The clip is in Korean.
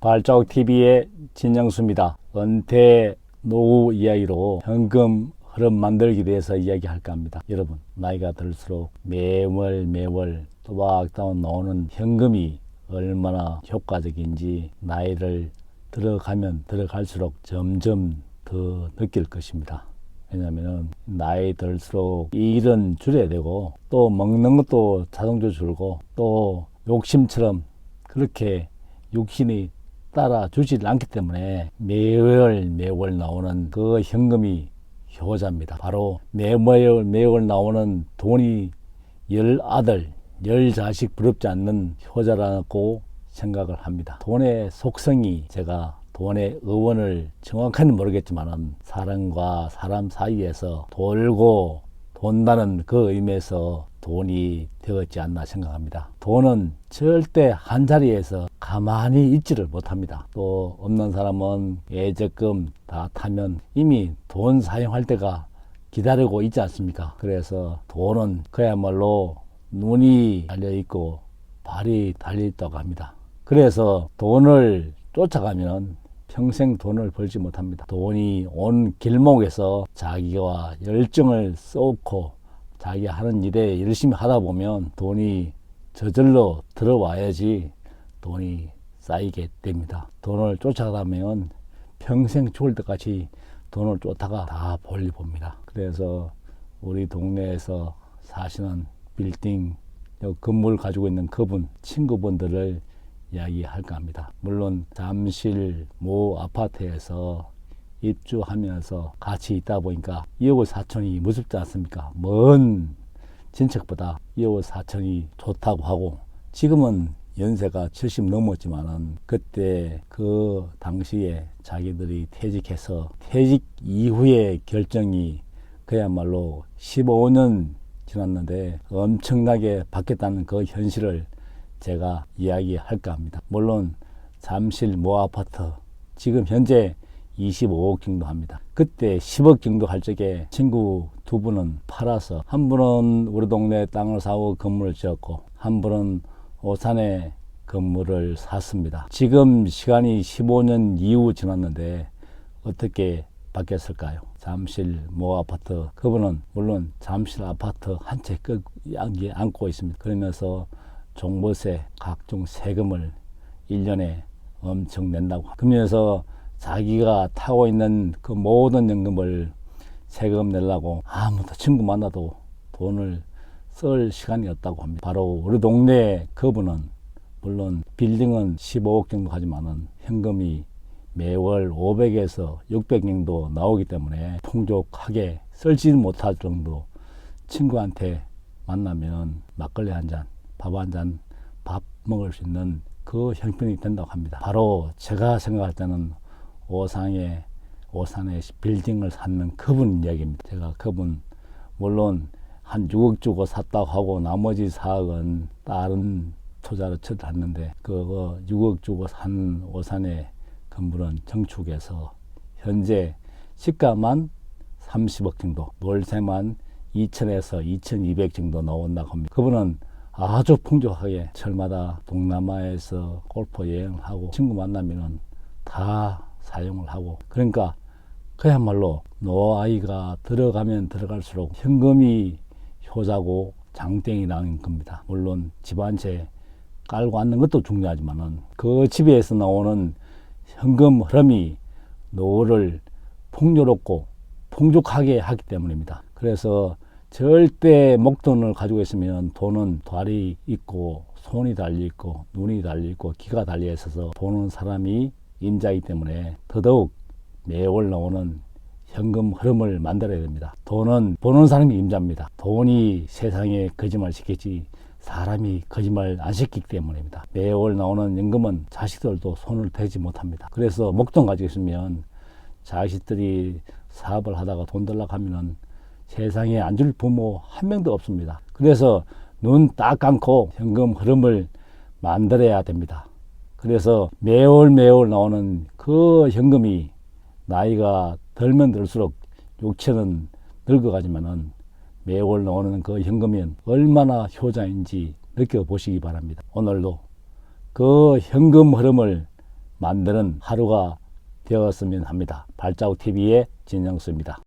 발자국 TV의 진영수입니다. 은퇴 노후 이야기로 현금 흐름 만들기 대해서 이야기할까 합니다. 여러분 나이가 들수록 매월 매월 또박또박 나오는 현금이 얼마나 효과적인지 나이를 들어가면 들어갈수록 점점 더 느낄 것입니다. 왜냐하면 나이 들수록 일은 줄여야 되고 또 먹는 것도 자동적으로 줄고 또 욕심처럼 그렇게 육신이 따라 주질 않기 때문에 매월 매월 나오는 그 현금이 효자입니다. 바로 매월 매월 나오는 돈이 열 아들, 열 자식 부럽지 않는 효자라고 생각을 합니다. 돈의 속성이 제가 돈의 의원을 정확히는 모르겠지만은 사람과 사람 사이에서 돌고 돈다는 그 의미에서 돈이 되었지 않나 생각합니다. 돈은 절대 한 자리에서 가만히 있지를 못합니다. 또 없는 사람은 예적금 다 타면 이미 돈 사용할 때가 기다리고 있지 않습니까? 그래서 돈은 그야말로 눈이 달려 있고 발이 달려 있다고 합니다. 그래서 돈을 쫓아가면 평생 돈을 벌지 못합니다. 돈이 온 길목에서 자기와 열정을 쏟고 자기 하는 일에 열심히 하다 보면 돈이 저절로 들어와야지 돈이 쌓이게 됩니다. 돈을 쫓아가면 평생 죽을 때까지 돈을 쫓다가 다 볼일 봅니다. 그래서 우리 동네에서 사시는 빌딩 건물 가지고 있는 그분 친구분들을 이야기할까 합니다. 물론 잠실 모 아파트에서 입주하면서 같이 있다 보니까 2억 4천이 무섭지 않습니까? 먼 친척보다 2억 4천이 좋다고 하고 지금은 연세가 70 넘었지만은 그때 그 당시에 자기들이 퇴직해서 퇴직 이후의 결정이 그야말로 15년 지났는데 엄청나게 바뀌었다는 그 현실을 제가 이야기할까 합니다. 물론 잠실 모 아파트 지금 현재 25억 정도 합니다. 그때 10억 정도 할 적에 친구 두 분은 팔아서 한 분은 우리 동네 땅을 사고 건물을 지었고 한 분은 오산에 건물을 샀습니다. 지금 시간이 15년 이후 지났는데 어떻게 바뀌었을까요? 잠실 모 아파트 그분은 물론 잠실 아파트 한 채 안고 있습니다. 그러면서 종부세 각종 세금을 1년에 엄청 낸다고 그러면서 자기가 타고 있는 그 모든 연금을 세금 내려고 아무도 친구 만나도 돈을 쓸 시간이 없다고 합니다. 바로 우리 동네 그분은 물론 빌딩은 15억 정도 하지만은 현금이 매월 500에서 600 정도 나오기 때문에 풍족하게 쓸지 못할 정도 친구한테 만나면 막걸리 한 잔, 밥 한 잔, 밥 먹을 수 있는 그 형편이 된다고 합니다. 바로 제가 생각할 때는 오상에 오산에 빌딩을 샀는 그분 이야기입니다. 제가 그분 물론 한 6억 주고 샀다고 하고 나머지 4억은 다른 투자로 쳐놨는데 그 6억 주고 산 오산의 건물은 정축에서 현재 시가만 30억 정도, 월세만 2천에서 2,200 정도 나온다고 합니다. 그분은 아주 풍족하게 철마다 동남아에서 골프 여행하고 친구 만나면은 다 사용을 하고 그러니까 그야말로 노아이가 들어가면 들어갈수록 현금이 효자고 장땡이 나는 겁니다. 물론 집한채 깔고 앉는 것도 중요하지만은 그 집에서 나오는 현금 흐름이 노후를 풍요롭고 풍족하게 하기 때문입니다. 그래서 절대 목돈을 가지고 있으면 돈은 발이 있고 손이 달려 있고 눈이 달려 있고 귀가 달려 있어서 보는 사람이 임자이기 때문에 더더욱 매월 나오는 현금 흐름을 만들어야 됩니다. 돈은 보는 사람이 임자입니다. 돈이 세상에 거짓말 시키지 사람이 거짓말 안 시키기 때문입니다. 매월 나오는 연금은 자식들도 손을 대지 못합니다. 그래서 목돈 가지고 있으면 자식들이 사업을 하다가 돈 들라고 하면은 세상에 안 줄 부모 한 명도 없습니다. 그래서 눈 딱 감고 현금 흐름을 만들어야 됩니다. 그래서 매월 매월 나오는 그 현금이 나이가 들면 들수록 육체는 늙어가지만은 매월 나오는 그 현금이 얼마나 효자인지 느껴보시기 바랍니다. 오늘도 그 현금 흐름을 만드는 하루가 되었으면 합니다. 발자국 TV의 진영수입니다.